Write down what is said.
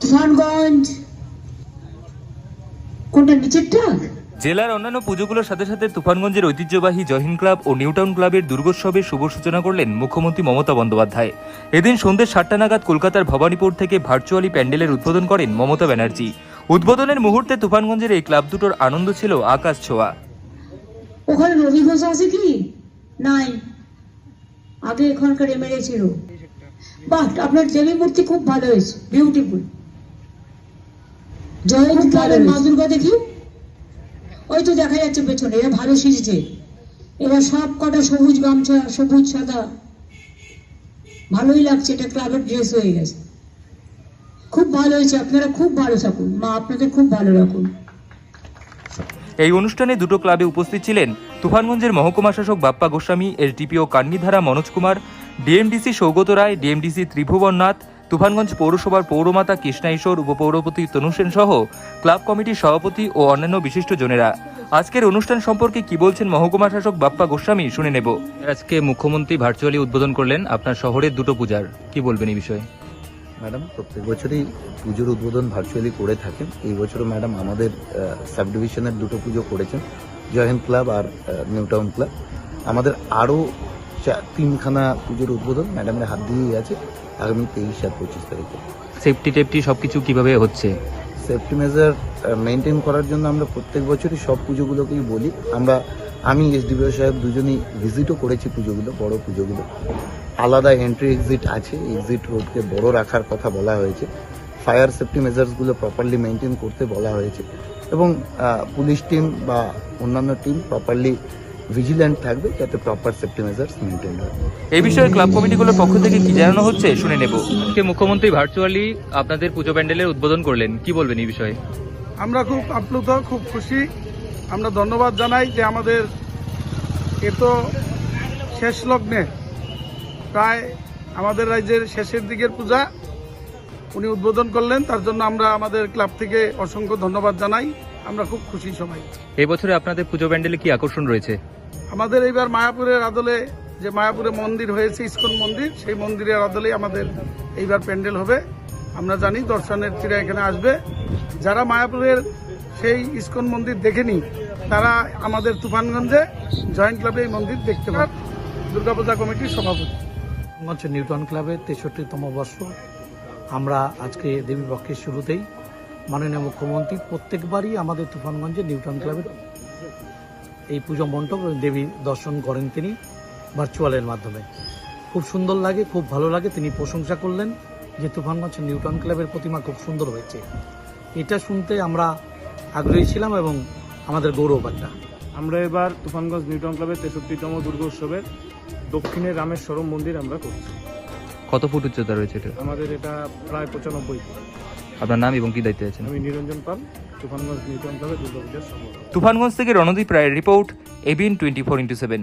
তুফানগঞ্জ কোনটা নিচেরটা জেলার অন্যান্য পুজোগুলোর সাথে সাথে তুফানগঞ্জের ঐতিহ্যবাহী জহিন ক্লাব ও নিউটাউন ক্লাবের দুর্গোৎসবের শুভ সূচনা করলেন মুখ্যমন্ত্রী মমতা বন্দ্যোপাধ্যায়। এদিন সন্ধ্যে সাতটা নাগাদ কলকাতার ভবানীপুর থেকে ভার্চুয়ালি প্যান্ডেলের উদ্বোধন করেন মমতা ব্যানার্জি। উদ্বোধনের মুহূর্তে তুফানগঞ্জের এই ক্লাব দুটোর আনন্দ ছিল আকাশ ছোঁয়া। ওখানে রবি ঘোষ আছে কি? নাই। আগে এখানকার এমএলএ ছিল। বাট আপনার দেবী মূর্তি খুব ভালো হয়েছে বিউটিফুল ক্লাবের মা দুর্গা দেখি? ওই তো দেখা যাচ্ছে পেছনে এরা ভালো সেজেছে। এবার সব কটা সবুজ গামছা সবুজ সাদা। ভালোই লাগছে এটা ক্লাবের ড্রেস হয়ে গেছে। খুব ভালো হয়েছে আপনারা খুব ভালো থাকুন মা আপনাদের খুব ভালো রাখুন। এই অনুষ্ঠানে দুটো ক্লাবে উপস্থিত ছিলেন তুফানগঞ্জের মহকুমা শাসক বাপ্পা গোস্বামী এসডিপিও কান্নিধারা মনোজ কুমার ডিএমডিসি সৌগত রায় ডিএমডিসি ত্রিভুবন নাথ তুফানগঞ্জ পৌরসভার পৌরমাতা কৃষ্ণা ঈশ্বর উপপৌরপতি তনু সেন সহ ক্লাব কমিটির সভাপতি ও অন্যান্য বিশিষ্ট জনেরা। আজকের অনুষ্ঠান সম্পর্কে কি বলছেন মহকুমা শাসক বাপ্পা গোস্বামী শুনে নেব। আজকে মুখ্যমন্ত্রী ভার্চুয়ালি উদ্বোধন করলেন আপনার শহরের দুটো পূজার। কি বলবেন এই বিষয়ে? ম্যাডাম প্রত্যেক বছরই পুজোর উদ্বোধন ভার্চুয়ালি করে থাকেন। এই বছরও ম্যাডাম আমাদের সাব ডিভিশনের দুটো পুজো করেছেন জয়হিন্দ ক্লাব আর নিউ টাউন ক্লাব। আমাদের আরও তিনখানা পুজোর উদ্বোধন ম্যাডামের হাত দিয়েই আছে। আগামী তেইশ আর পঁচিশ তারিখে। সেফটি টেফটি সব কিছু কীভাবে হচ্ছে? সেফটি মেজার মেনটেন করার জন্য আমরা প্রত্যেক বছরই সব পুজোগুলোকেই বলি। আমরা আমি এসডিপিও সাহেব দুজনেই ভিজিটও করেছি পুজোগুলো বড় পুজোগুলো। আলাদা এন্ট্রি এক্সিট আছে এক্সিট রোডকে বড় রাখার কথা বলা হয়েছে। ফায়ার সেফটি মেজার্সগুলো প্রপারলি মেনটেন করতে বলা হয়েছে। এবং পুলিশ টিম বা অন্যান্য টিম প্রপারলি ভিজিল্যান্ট থাকবে যাতে প্রপার সেফটি মেজার্স মেনটেন হয়। এই বিষয়ে ক্লাব কমিটিগুলোর পক্ষ থেকে কি জানানো হচ্ছে শুনে নেব। আজকে মুখ্যমন্ত্রী ভার্চুয়ালি আপনাদের পুজো প্যান্ডেলের উদ্বোধন করলেন কি বলবেন এই বিষয়ে? আমরা খুব আপ্লুত খুব খুশি। আমরা ধন্যবাদ জানাই যে আমাদের এ তো শেষ লগ্নে প্রায় আমাদের রাজ্যের শেষের দিকের পূজা উনি উদ্বোধন করলেন তার জন্য আমরা আমাদের ক্লাব থেকে অসংখ্য ধন্যবাদ জানাই। আমরা খুব খুশি সবাই। এই বছরে আপনাদের পুজো প্যান্ডেলে কি আকর্ষণ রয়েছে? আমাদের এইবার মায়াপুরের আদলে যে মায়াপুরে মন্দির হয়েছে ইস্কন মন্দির সেই মন্দিরের আদলেই আমাদের এইবার প্যান্ডেল হবে। আমরা জানি দর্শনার্থীরা এখানে আসবে। যারা মায়াপুরের সেই ইস্কন মন্দির দেখেনি তারা আমাদের তুফানগঞ্জে জয়েন্ট ক্লাবে এই মন্দির দেখতে পাবে। দুর্গাপূজা কমিটির সভাপতি। হচ্ছে নিউটন ক্লাবের তেষট্টিতম বর্ষ। আমরা আজকে দেবী পক্ষের শুরুতেই মাননীয় মুখ্যমন্ত্রী প্রত্যেকবারই আমাদের তুফানগঞ্জে নিউটন ক্লাবের এই পুজো মণ্ডপ দেবী দর্শন করেন তিনি ভার্চুয়ালের মাধ্যমে। খুব সুন্দর লাগে খুব ভালো লাগে তিনি প্রশংসা করলেন যে তুফানগঞ্জ নিউটন ক্লাবের প্রতিমা খুব সুন্দর হয়েছে। এটা শুনতে আমরা আগ্রহী ছিলাম এবং আমাদের গৌরব একটা। আমরা এবার তুফানগঞ্জ নিউটন ক্লাবের তেষট্টিতম দুর্গোৎসবের দক্ষিণে রামেশ্বরম মন্দির আমরা করছি। কত ফুট উচ্চতা রয়েছে এটা? আমাদের এটা প্রায় পঁচানব্বই ফুট। আপনার নাম এবং কি দায়িত্বে আছেন? আমি নিরঞ্জন পাল তুফানগঞ্জ নিউটন ক্লাবের দুর্গাপূজার তুফানগঞ্জ থেকে রণদীপ রায়ের report ABN twenty four into seven.